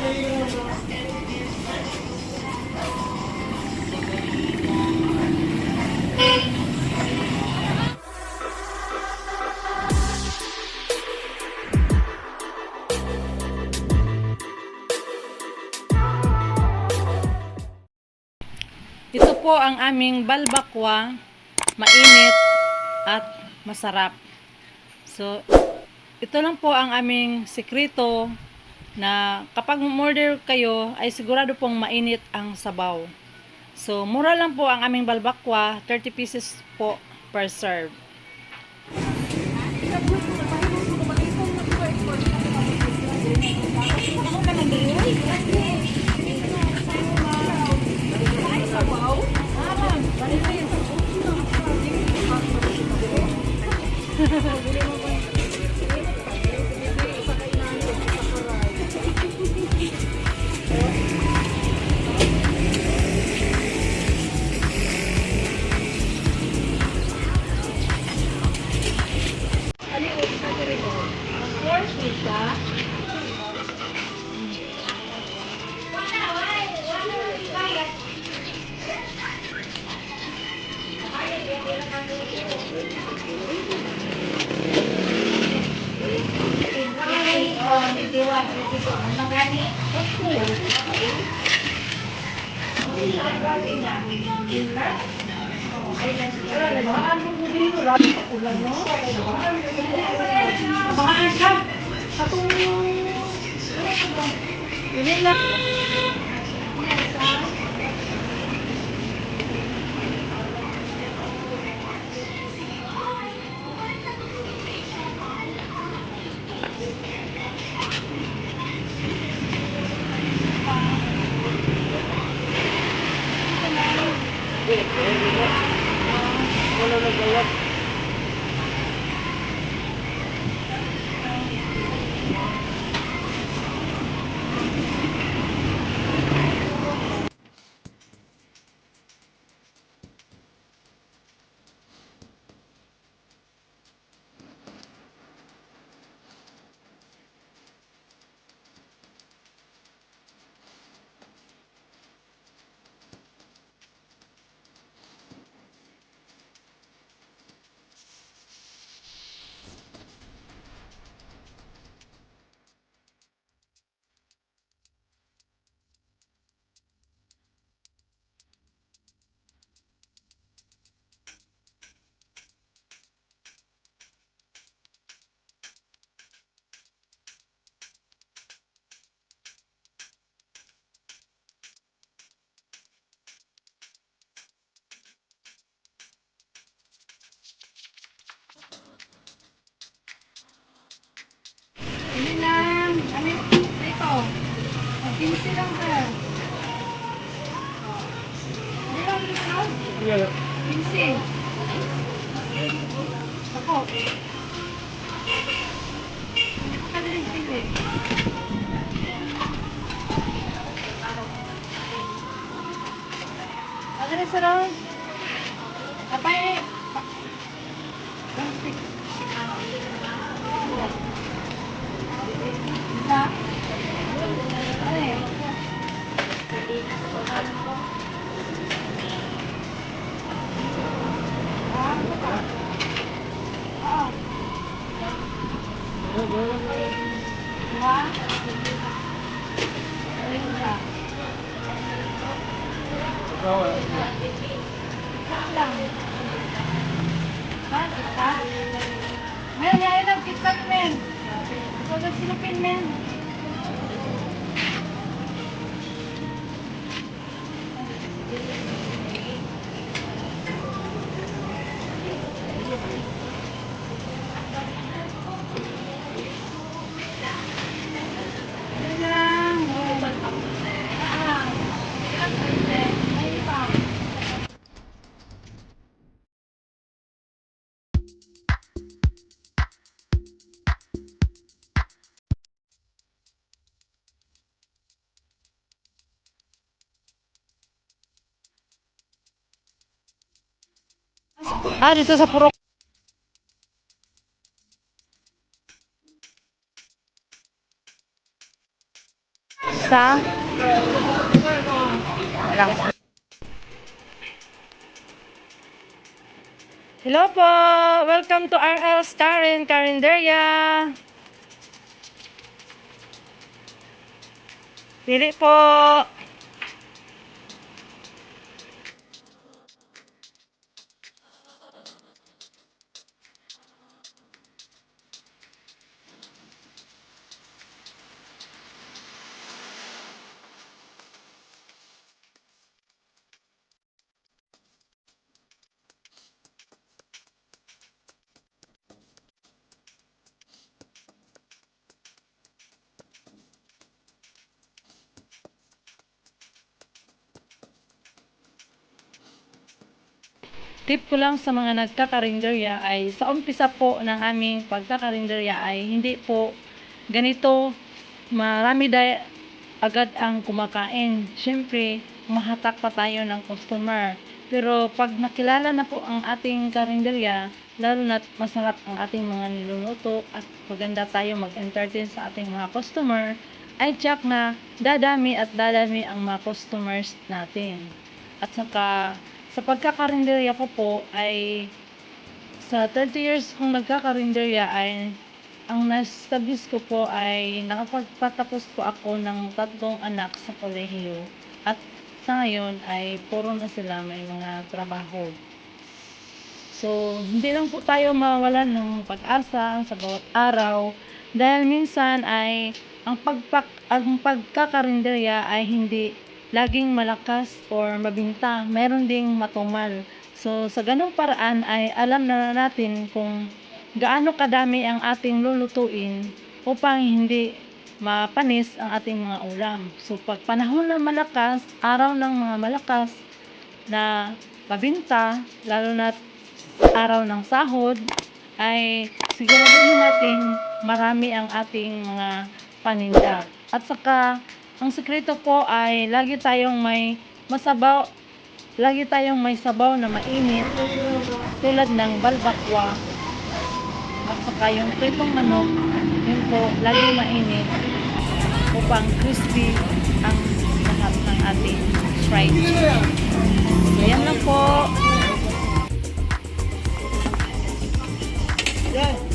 Ito po ang aming balbakwa, mainit at masarap. So, ito lang po ang aming sekreto na kapag order kayo ay sigurado pong mainit ang sabaw. So, mura lang po ang aming balbakwa, 30 pieces po per serve. Sita. Thank you. 有めん。15 lang ka. Hindi lang pinag. Yeah. 15. Ako. Kadaling pili. Lang. Ah, isa. Men, yain ang kitak, men. Ah, dito sa Purok. Lang. Hello po! Welcome to RL Starin Carinderia! Pili po! Tip ko lang sa mga nagkakarinderya ay sa umpisa po ng aming pagkakarinderya ay hindi po ganito marami dahil agad ang kumakain. Siyempre, mahatak pa tayo ng customer. Pero pag nakilala na po ang ating karinderya, lalo na masarap ang ating mga niluluto at maganda tayo mag-entertain sa ating mga customer, ay tiyak na dadami at dadami ang mga customers natin. At saka, sa pagkakarinderya ko po ay sa 30 years kong nagkakarinderya ay ang na-establish ko po ay nakapagpatapos po ako ng tatlong anak sa kolehiyo at sa ngayon ay puro na sila may mga trabaho. So, hindi lang po tayo mawalan ng pag-asa sa bawat araw dahil minsan ay ang pagpak ang pagkakarinderya ay hindi laging malakas or mabinta. Meron ding matumal. So, sa ganung paraan ay alam na natin kung gaano kadami ang ating lulutuin upang hindi mapanis ang ating mga ulam. So, pag panahon na malakas, araw ng mga malakas na mabinta, lalo na araw ng sahod, ay siguraduhin natin marami ang ating mga paninda. At saka, ang sekreto po ay lagi tayong may masabaw, lagi tayong may sabaw na mainit tulad ng balbakwa at saka yung pritong manok yun po, lagi mainit upang crispy ang lahat ng ating fried chicken. So, yan lang po. Yan.